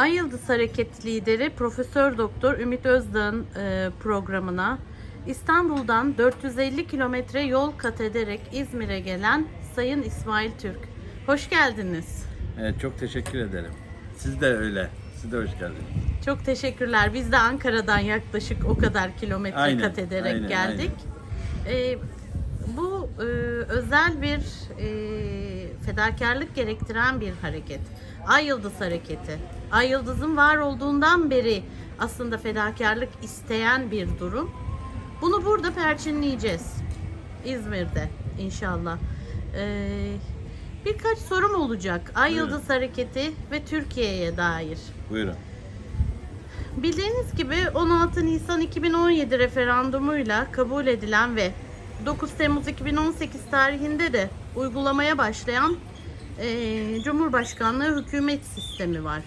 Ay Yıldız Hareket lideri Profesör Doktor Ümit Özdağ'ın e, programına İstanbul'dan 450 kilometre yol kat ederek İzmir'e gelen Sayın İsmail Türk. Hoş geldiniz. Evet, çok teşekkür ederim. Siz de öyle. Siz de hoş geldiniz. Çok teşekkürler. Biz de Ankara'dan yaklaşık o kadar kilometre Aynen, kat ederek aynen, geldik. Ee, bu e, özel bir e, fedakarlık gerektiren bir hareket. Ay Yıldız hareketi. Ay Yıldız'ın var olduğundan beri aslında fedakarlık isteyen bir durum. Bunu burada perçinleyeceğiz. İzmir'de inşallah. Ee, birkaç sorum olacak. Ay Buyurun. Yıldız hareketi ve Türkiye'ye dair. Buyurun. Bildiğiniz gibi 16 Nisan 2017 referandumuyla kabul edilen ve 9 Temmuz 2018 tarihinde de uygulamaya başlayan eee, Cumhurbaşkanlığı hükümet sistemi var.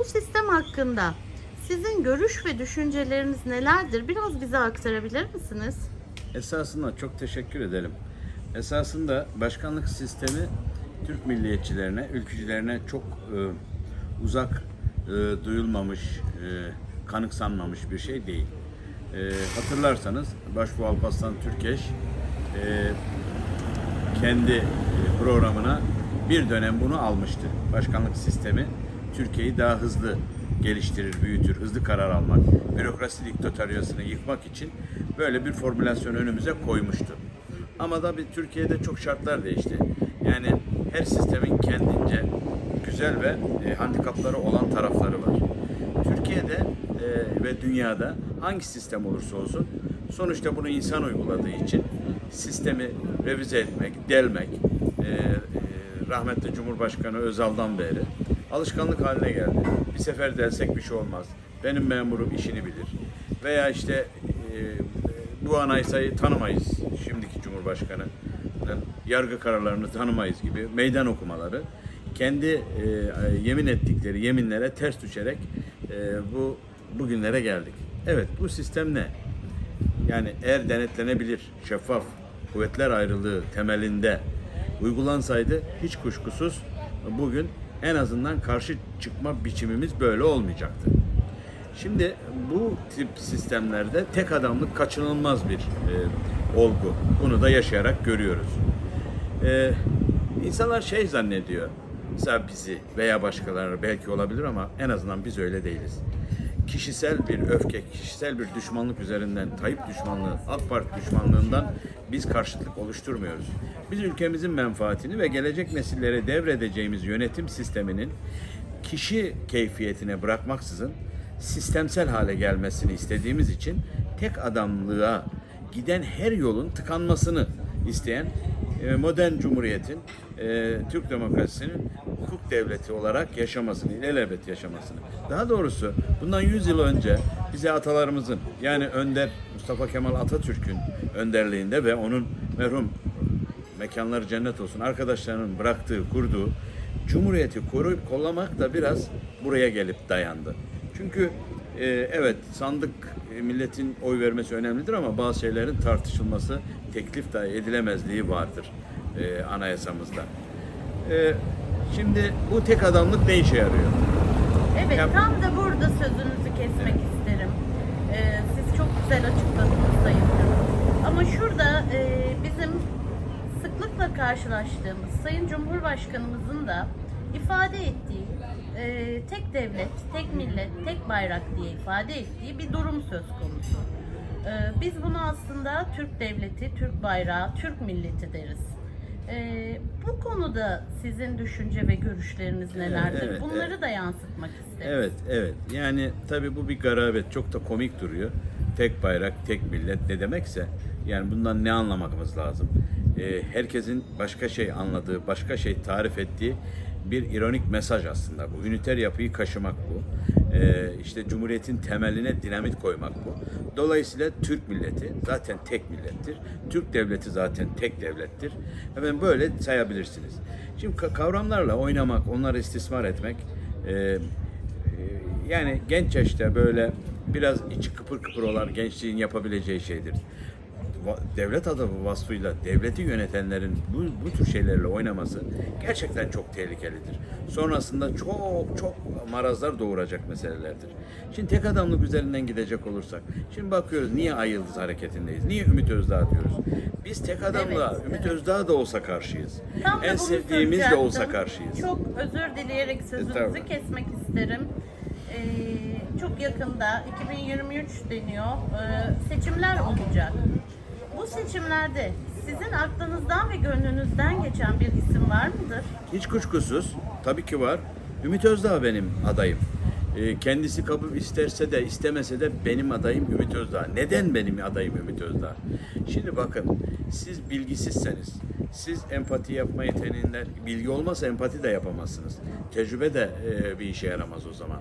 Bu sistem hakkında sizin görüş ve düşünceleriniz nelerdir? Biraz bize aktarabilir misiniz? Esasında çok teşekkür ederim. Esasında başkanlık sistemi Türk milliyetçilerine, ülkücülerine çok e, uzak e, duyulmamış, e, kanıksanmamış bir şey değil. E, hatırlarsanız Başbuğ Alparslan Türkeş e, kendi e, programına bir dönem bunu almıştı. Başkanlık sistemi Türkiye'yi daha hızlı geliştirir, büyütür, hızlı karar almak, bürokrasi diktatöryasını yıkmak için böyle bir formülasyon önümüze koymuştu. Ama da bir Türkiye'de çok şartlar değişti. Yani her sistemin kendince güzel ve e, handikapları olan tarafları var. Türkiye'de e, ve dünyada hangi sistem olursa olsun sonuçta bunu insan uyguladığı için sistemi revize etmek, delmek, e, e, rahmetli Cumhurbaşkanı Özal'dan beri alışkanlık haline geldi. Bir sefer delsek bir şey olmaz. Benim memurum işini bilir. Veya işte e, bu anayasayı tanımayız şimdiki Cumhurbaşkanı yargı kararlarını tanımayız gibi meydan okumaları kendi e, yemin ettikleri yeminlere ters düşerek e, bu bugünlere geldik. Evet bu sistem ne? Yani eğer denetlenebilir, şeffaf, kuvvetler ayrılığı temelinde uygulansaydı hiç kuşkusuz bugün en azından karşı çıkma biçimimiz böyle olmayacaktı. Şimdi bu tip sistemlerde tek adamlık kaçınılmaz bir e, olgu. Bunu da yaşayarak görüyoruz. E, insanlar şey zannediyor, mesela bizi veya başkaları belki olabilir ama en azından biz öyle değiliz. Kişisel bir öfke, kişisel bir düşmanlık üzerinden, Tayyip düşmanlığı, AK Parti düşmanlığından biz karşıtlık oluşturmuyoruz. Biz ülkemizin menfaatini ve gelecek nesillere devredeceğimiz yönetim sisteminin kişi keyfiyetine bırakmaksızın sistemsel hale gelmesini istediğimiz için tek adamlığa giden her yolun tıkanmasını isteyen e, modern cumhuriyetin, e, Türk demokrasisinin hukuk devleti olarak yaşamasını, ilelebet yaşamasını. Daha doğrusu bundan 100 yıl önce bize atalarımızın yani Önder Mustafa Kemal Atatürk'ün önderliğinde ve onun merhum mekanları cennet olsun arkadaşlarının bıraktığı, kurduğu Cumhuriyeti koruyup kollamak da biraz buraya gelip dayandı. Çünkü e, evet sandık e, milletin oy vermesi önemlidir ama bazı şeylerin tartışılması, teklif dahi edilemezliği vardır e, anayasamızda. E, şimdi bu tek adamlık ne işe yarıyor? Evet, Ya- tam da burada sözünüzü kesmek isterim. Ee, siz çok güzel açıkladınız Sayın. Ama şurada e, bizim sıklıkla karşılaştığımız Sayın Cumhurbaşkanımızın da ifade ettiği e, tek devlet, tek millet, tek bayrak diye ifade ettiği bir durum söz konusu. Ee, biz bunu aslında Türk devleti, Türk bayrağı, Türk milleti deriz. Ee, bu konuda sizin düşünce ve görüşleriniz nelerdir? evet, Bunları evet. da yansıtmak isteriz. Evet, evet. Yani tabii bu bir garabet. Çok da komik duruyor. Tek bayrak, tek millet ne demekse. Yani bundan ne anlamamız lazım? Ee, herkesin başka şey anladığı, başka şey tarif ettiği bir ironik mesaj aslında bu. Üniter yapıyı kaşımak bu. Ee, işte Cumhuriyet'in temeline dinamit koymak bu. Dolayısıyla Türk milleti zaten tek millettir. Türk devleti zaten tek devlettir. Efendim böyle sayabilirsiniz. Şimdi ka- kavramlarla oynamak, onları istismar etmek e, e, yani genç yaşta böyle biraz içi kıpır kıpır olan gençliğin yapabileceği şeydir. Devlet adamı vasfıyla devleti yönetenlerin bu, bu tür şeylerle oynaması gerçekten çok tehlikelidir. Sonrasında çok çok marazlar doğuracak meselelerdir. Şimdi tek adamlık üzerinden gidecek olursak, şimdi bakıyoruz niye Ay Yıldız hareketindeyiz, niye Ümit Özdağ diyoruz. Biz tek adamla Evet, Ümit evet. Özdağ da olsa karşıyız. Tam en sevdiğimiz de olsa karşıyız. Çok özür dileyerek sözünüzü Estağfurullah. kesmek isterim. Ee, çok yakında 2023 deniyor. Ee, seçimler olacak. Bu seçimlerde sizin aklınızdan ve gönlünüzden geçen bir isim var mıdır? Hiç kuşkusuz tabii ki var. Ümit Özdağ benim adayım. Ee, kendisi kabul isterse de istemese de benim adayım Ümit Özdağ. Neden benim adayım Ümit Özdağ? Şimdi bakın siz bilgisizseniz, siz empati yapma yeteneğinden, bilgi olmazsa empati de yapamazsınız. Tecrübe de e, bir işe yaramaz o zaman.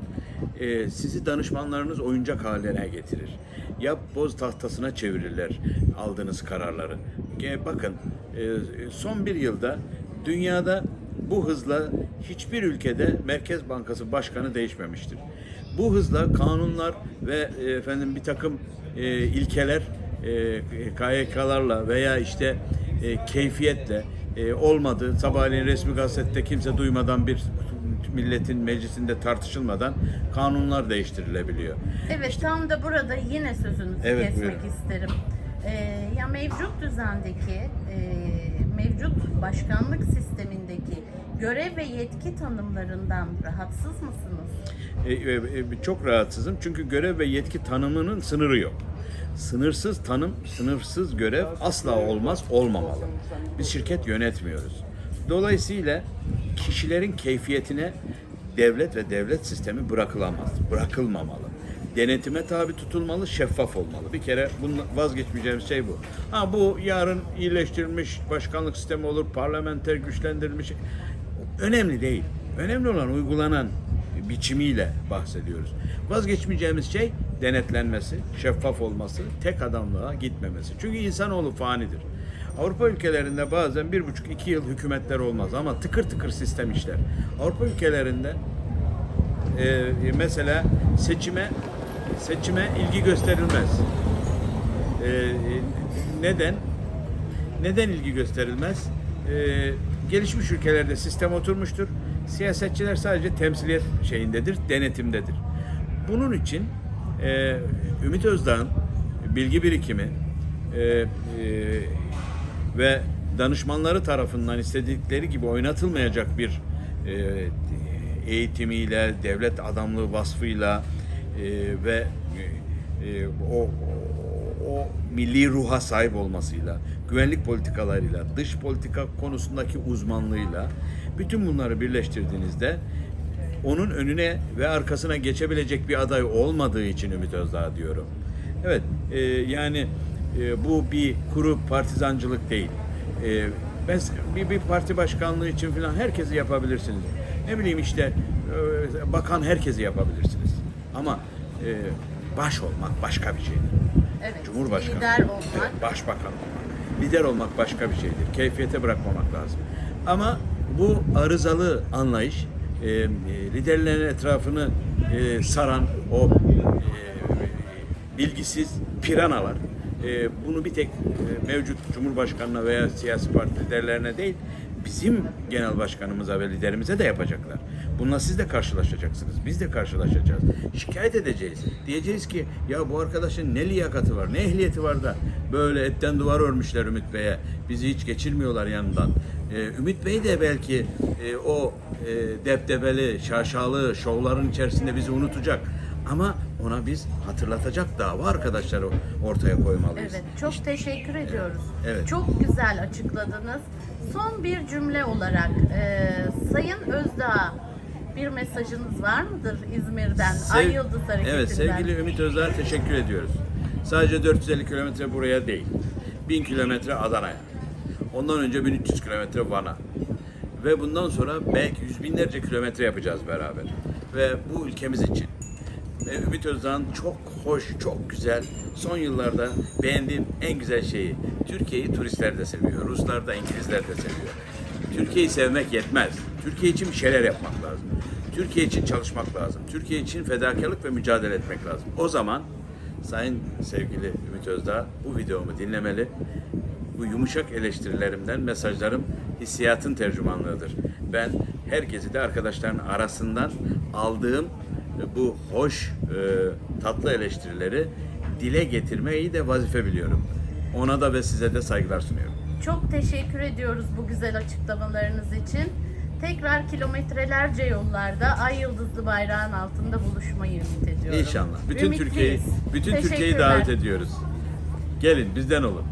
E, sizi danışmanlarınız oyuncak haline getirir. Ya boz tahtasına çevirirler aldığınız kararları. E, bakın e, son bir yılda dünyada bu hızla hiçbir ülkede Merkez Bankası Başkanı değişmemiştir. Bu hızla kanunlar ve e, efendim bir takım e, ilkeler e, KYK'larla veya işte e, keyfiyetle e, olmadı. Sabahleyin resmi gazetede kimse duymadan bir milletin meclisinde tartışılmadan kanunlar değiştirilebiliyor. Evet tam da burada yine sözünüzü Evet, kesmek buyurun. isterim. Ee, ya mevcut düzendeki e, mevcut başkanlık sistemindeki görev ve yetki tanımlarından rahatsız mısınız? E, e, e, çok rahatsızım çünkü görev ve yetki tanımının sınırı yok. Sınırsız tanım, sınırsız görev asla olmaz, olmamalı. Biz şirket yönetmiyoruz. Dolayısıyla kişilerin keyfiyetine devlet ve devlet sistemi bırakılamaz, bırakılmamalı. Denetime tabi tutulmalı, şeffaf olmalı. Bir kere bunun vazgeçmeyeceğimiz şey bu. Ha bu yarın iyileştirilmiş başkanlık sistemi olur, parlamenter güçlendirilmiş. Önemli değil. Önemli olan uygulanan biçimiyle bahsediyoruz. Vazgeçmeyeceğimiz şey denetlenmesi, şeffaf olması, tek adamlığa gitmemesi. Çünkü insanoğlu fanidir. Avrupa ülkelerinde bazen bir buçuk iki yıl hükümetler olmaz ama tıkır tıkır sistem işler. Avrupa ülkelerinde e, mesela seçime seçime ilgi gösterilmez. E, neden? Neden ilgi gösterilmez? E, gelişmiş ülkelerde sistem oturmuştur. Siyasetçiler sadece temsiliyet şeyindedir, denetimdedir. Bunun için e, Ümit Özdağ'ın bilgi birikimi e, e, ve danışmanları tarafından istedikleri gibi oynatılmayacak bir e, eğitimiyle, devlet adamlığı vasfıyla e, ve e, o, o, o milli ruha sahip olmasıyla, güvenlik politikalarıyla, dış politika konusundaki uzmanlığıyla bütün bunları birleştirdiğinizde onun önüne ve arkasına geçebilecek bir aday olmadığı için Ümit Özdağ diyorum. Evet, e, yani e, bu bir kuru partizancılık değil. E, ben bir, bir parti başkanlığı için falan herkesi yapabilirsiniz. Ne bileyim işte e, bakan herkesi yapabilirsiniz. Ama e, baş olmak başka bir şeydir. Evet, Cumhurbaşkanı. lider olmak. Evet, başbakan olmak. Lider olmak başka bir şeydir. Keyfiyete bırakmamak lazım. Ama bu arızalı anlayış e, e, liderlerin etrafını e, saran o e, bilgisiz piranalar e, bunu bir tek e, mevcut Cumhurbaşkanına veya siyasi parti liderlerine değil bizim genel başkanımıza ve liderimize de yapacaklar. Bununla siz de karşılaşacaksınız. Biz de karşılaşacağız. Şikayet edeceğiz. Diyeceğiz ki ya bu arkadaşın ne liyakati var, ne ehliyeti var da böyle etten duvar örmüşler Ümit Bey'e. Bizi hiç geçirmiyorlar yanından. Ee, Ümit Bey de belki e, o e, deptebeli, şaşalı şovların içerisinde bizi unutacak. Ama ona biz hatırlatacak dava arkadaşları ortaya koymalıyız. Evet, çok teşekkür ediyoruz. Evet. Çok güzel açıkladınız. Son bir cümle olarak e, Sayın Özdağ bir mesajınız var mıdır İzmir'den, Sev- Ay Yıldız Hareketi'nden? Evet sevgili Ümit Özdağ teşekkür ediyoruz. Sadece 450 kilometre buraya değil. 1000 kilometre Adana'ya. Ondan önce 1300 kilometre Van'a. Ve bundan sonra belki yüz binlerce kilometre yapacağız beraber. Ve bu ülkemiz için. Ve Ümit Özdağ'ın çok hoş, çok güzel, son yıllarda beğendiğim en güzel şeyi. Türkiye'yi turistler de seviyor, Ruslar da, İngilizler de seviyor. Türkiye'yi sevmek yetmez. Türkiye için bir şeyler yapmak lazım. Türkiye için çalışmak lazım. Türkiye için fedakarlık ve mücadele etmek lazım. O zaman Sayın sevgili Ümit Özdağ bu videomu dinlemeli. Bu yumuşak eleştirilerimden mesajlarım hissiyatın tercümanlığıdır. Ben herkesi de arkadaşların arasından aldığım e, bu hoş, e, tatlı eleştirileri dile getirmeyi de vazife biliyorum. Ona da ve size de saygılar sunuyorum. Çok teşekkür ediyoruz bu güzel açıklamalarınız için. Tekrar kilometrelerce yollarda ay yıldızlı bayrağın altında buluşmayı ümit ediyorum. İnşallah. Bütün Ümitliyiz. Türkiye'yi bütün Türkiye'yi Teşekkürler. davet ediyoruz. Gelin bizden olun.